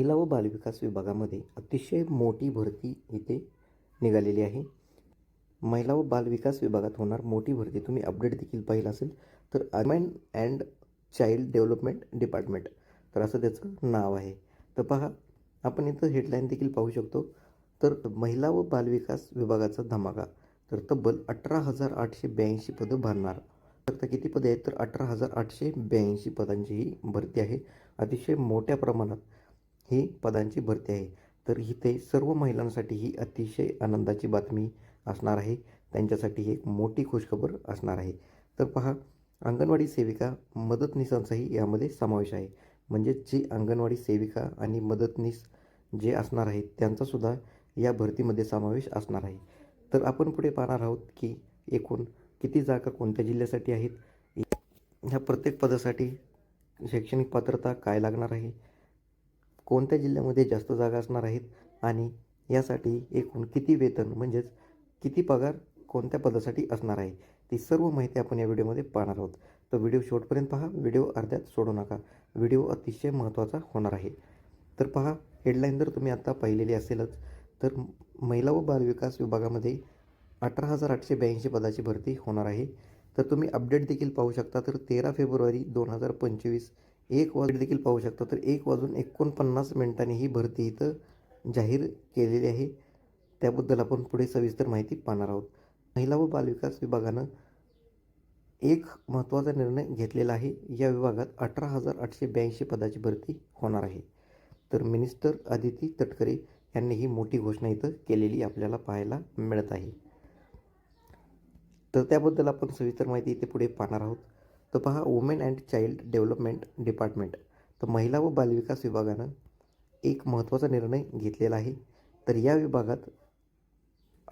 महिला व बालविकास विभागामध्ये अतिशय मोठी भरती इथे निघालेली आहे. महिला व बालविकास विभागात होणार मोठी भरती. तुम्ही अपडेट देखील पाहिलं असेल. तर women and child development department तर असं त्याचं नाव आहे. तर पहा आपण इथं हेडलाईन देखील पाहू शकतो. तर महिला व बालविकास विभागाचा धमाका. तर तब्बल अठरा हजार आठशे ब्याऐंशी पदं भरणार. तर किती पदे आहेत? तर अठरा हजार आठशे ब्याऐंशी पदांची ही भरती आहे. अतिशय मोठ्या प्रमाणात. ही पदांची भरती आहे. तर इथे सर्व महिलांसाठी ही अतिशय आनंदाची बातमी असणार आहे. त्यांच्यासाठी ही एक मोठी खुशखबर असणार आहे. तर पहा अंगणवाडी सेविका मदतनीसांचाही यामध्ये समावेश आहे. म्हणजेच जी अंगणवाडी सेविका आणि मदतनीस जे असणार आहेत त्यांचासुद्धा या भरतीमध्ये समावेश असणार आहे. तर आपण पुढे पाहणार आहोत की एकूण किती जागा कोणत्या जिल्ह्यासाठी आहेत? ह्या प्रत्येक पदासाठी शैक्षणिक पात्रता काय लागणार आहे? कोणत्या जिल्ह्यामध्ये जास्त जागा असणार आहेत? आणि यासाठी एकूण किती वेतन म्हणजेच किती पगार कोणत्या पदासाठी असणार आहे? ती सर्व माहिती आपण या व्हिडिओमध्ये पाहणार आहोत. तर व्हिडिओ शेवटपर्यंत पहा. व्हिडिओ अर्ध्यात सोडू नका. व्हिडिओ अतिशय महत्त्वाचा होणार आहे. तर पहा हेडलाईन जर तुम्ही आत्ता पाहिलेली असेलच तर महिला व बालविकास विभागामध्ये अठरा हजार आठशे ब्याऐंशी पदाची भरती होणार आहे. तर तुम्ही अपडेट देखील पाहू शकता. तर तेरा फेब्रुवारी दोन हजार पंचवीस एक वाज देखील पाहू शकता. तर एक वाजून एकोणपन्नास मिनिटांनी ही भरती इथं जाहीर केलेली आहे. त्याबद्दल आपण पुढे सविस्तर माहिती पाहणार आहोत. महिला व बालविकास विभागानं एक महत्त्वाचा निर्णय घेतलेला आहे. या विभागात अठरा हजार आठशे ब्याऐंशी पदाची भरती होणार आहे. तर मिनिस्टर आदिती तटकरे यांनी ही मोठी घोषणा इथं केलेली आपल्याला पाहायला मिळत आहे. तर त्याबद्दल आपण सविस्तर माहिती इथे पुढे पाहणार आहोत. तर पहा women and child development department तर महिला व बालविकास विभागानं एक महत्त्वाचा निर्णय घेतलेला आहे. तर या विभागात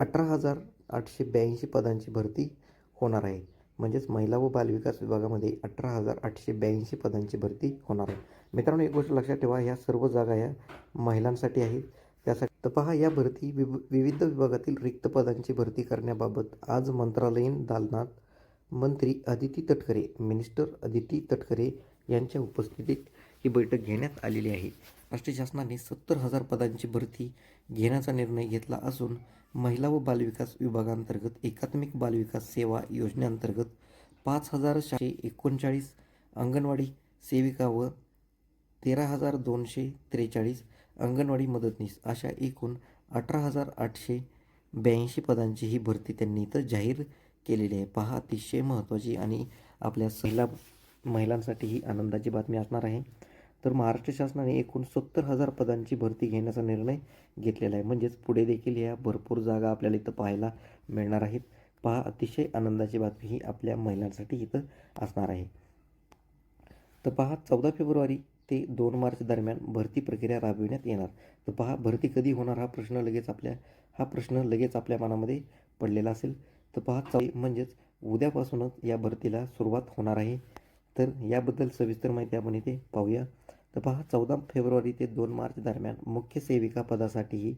अठरा हजार आठशे ब्याऐंशी पदांची भरती होणार आहे. म्हणजेच महिला व बालविकास विभागामध्ये अठरा हजार आठशे ब्याऐंशी पदांची भरती होणार आहे. मित्रांनो एक गोष्ट लक्षात ठेवा ह्या सर्व जागा या महिलांसाठी आहेत. त्यासाठी तर पहा या भरती विव विविध विभागातील रिक्त पदांची भरती करण्याबाबत आज मंत्रालयीन दालनात मंत्री अदिती तटकरे मिनिस्टर अदिती तटकरे यांच्या उपस्थितीत ही बैठक घेण्यात आलेली आहे. राष्ट्रीय शासनाने सत्तर हजार पदांची भरती घेण्याचा निर्णय घेतला असून महिला व बालविकास विभागांतर्गत एकात्मिक बालविकास सेवा योजनेअंतर्गत पाच हजार चारशे एकोणचाळीस अंगणवाडी सेविका व तेरा हजार दोनशे त्रेचाळीस अंगणवाडी मदतनीस अशा एकूण अठरा हजार आठशे ब्याऐंशी पदांची ही भरती त्यांनी इथं जाहीर केलेली आहे. पहा अतिशय महत्त्वाची आणि आपल्या महिला महिलांसाठी ही आनंदाची बातमी असणार आहे. तर महाराष्ट्र शासनाने एकूण सत्तर हजार पदांची भरती घेण्याचा निर्णय घेतलेला आहे. म्हणजेच पुढे देखील या भरपूर जागा आपल्याला इथं पाहायला मिळणार आहेत. पहा अतिशय आनंदाची बातमी ही आपल्या महिलांसाठी इथं असणार आहे. तर पहा चौदा फेब्रुवारी ते दोन मार्च दरम्यान भरती प्रक्रिया राबविण्यात येणार. तर पहा भरती कधी होणार हा प्रश्न लगेच आपल्या हा प्रश्न लगेच आपल्या मनामध्ये पडलेला असेल. तर पहा चालू म्हणजेच उद्यापासूनच या भरतीला सुरुवात होणार आहे. तर याबद्दल सविस्तर माहिती आपण इथे पाहूया. तर पहा चौदा फेब्रुवारी ते दोन मार्च दरम्यान मुख्य सेविका पदासाठीही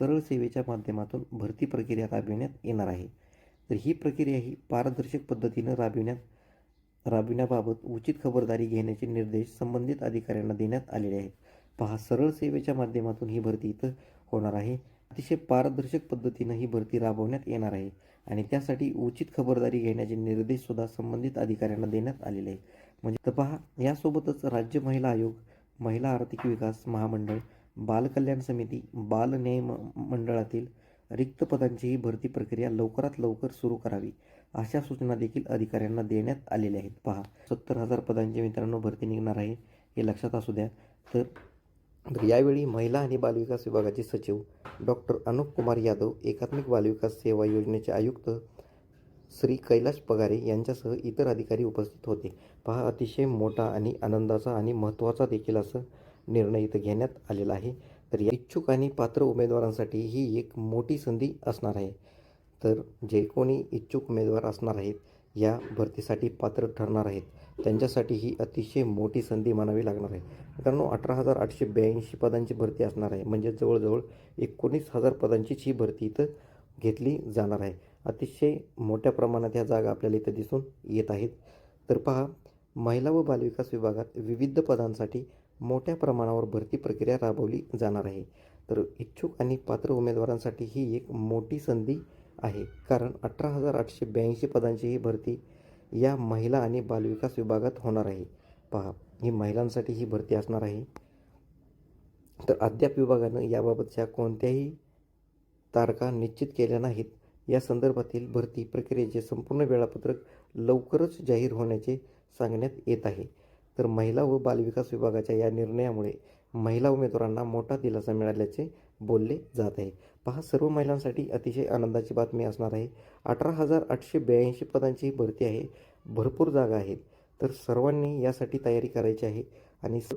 सरळ सेवेच्या माध्यमातून भरती प्रक्रिया राबविण्यात येणार आहे. तर ही प्रक्रिया ही पारदर्शक पद्धतीनं राबविण्यात राबविण्याबाबत उचित खबरदारी घेण्याचे निर्देश संबंधित अधिकाऱ्यांना देण्यात आलेले आहेत. पहा सरळ सेवेच्या माध्यमातून ही भरती इथं होणार आहे. अतिशय पारदर्शक पद्धतीनं ही भरती राबवण्यात येणार आहे. आणि त्यासाठी उचित खबरदारी घेण्याचे निर्देशसुद्धा संबंधित अधिकाऱ्यांना देण्यात आलेले आहेत. म्हणजे तर पहा यासोबतच राज्य महिला आयोग महिला आर्थिक विकास महामंडळ बालकल्याण समिती बाल न्याय म मंडळातील रिक्त पदांची ही भरती प्रक्रिया लवकरात लवकर सुरू करावी अशा सूचना देखील अधिकाऱ्यांना देण्यात आलेल्या आहेत. पहा सत्तर हजार पदांची मित्रांनो भरती निघणार आहे हे लक्षात असू द्या. तर तर यावेळी महिला आणि बालविकास विभागाचे सचिव डॉक्टर अनुप कुमार यादव एकात्मिक बालविकास सेवा योजनेचे आयुक्त श्री कैलाश पगारे यांच्यासह इतर अधिकारी उपस्थित होते. पहा अतिशय मोठा आणि आनंदाचा आणि महत्त्वाचा देखील असं निर्णय इथं घेण्यात आलेला आहे. तर या इच्छुक आणि पात्र उमेदवारांसाठी ही एक मोठी संधी असणार आहे. तर जे कोणी इच्छुक उमेदवार असणार आहेत या भरतीसाठी पात्र ठरणार आहेत. त्यांच्यासाठी ही अतिशय मोठी संधी मानावी लागणार आहे. मित्रांनो अठरा हजार आठशे ब्याऐंशी पदांची भरती असणार आहे. म्हणजे जवळजवळ एकोणीस हजार पदांचीच ही भरती इथं घेतली जाणार आहे. अतिशय मोठ्या प्रमाणात ह्या जागा आपल्याला इथं दिसून येत आहेत. तर पहा महिला व बालविकास विभागात विविध पदांसाठी मोठ्या प्रमाणावर भरती प्रक्रिया राबवली जाणार आहे. तर इच्छुक आणि पात्र उमेदवारांसाठी ही एक मोठी संधी आहे. कारण अठरा हजार आठशे ब्याऐंशी पदांची ही भरती या महिला आणि बालविकास विभागात होणार आहे. पहा ही महिलांसाठी ही भरती असणार आहे. तर अद्याप विभागानं याबाबतच्या कोणत्याही तारखा निश्चित केल्या नाहीत. या संदर्भातील भरती प्रक्रियेचे संपूर्ण वेळापत्रक लवकरच जाहीर होण्याचे सांगण्यात येत आहे. तर महिला व बालविकास विभागाच्या या निर्णयामुळे महिला उमेदवारांना मोठा दिलासा मिळाल्याचे बोलले जात आहे. पहा सर्व महिलांसाठी अतिशय आनंदाची बातमी असणार आहे. अठरा हजार आठशे ब्याऐंशी पदांची ही भरती आहे. भरपूर जागा आहेत. तर सर्वांनी यासाठी तयारी करायची आहे आणि स-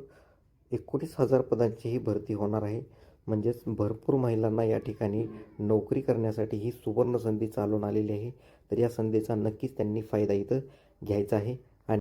एकोणीस हजार पदांची ही भरती होणार आहे. म्हणजेच भरपूर महिलांना या ठिकाणी नोकरी करण्यासाठी ही सुवर्ण संधी चालून आलेली आहे. तर या संधीचा नक्कीच त्यांनी फायदा इथं घ्यायचा आहे.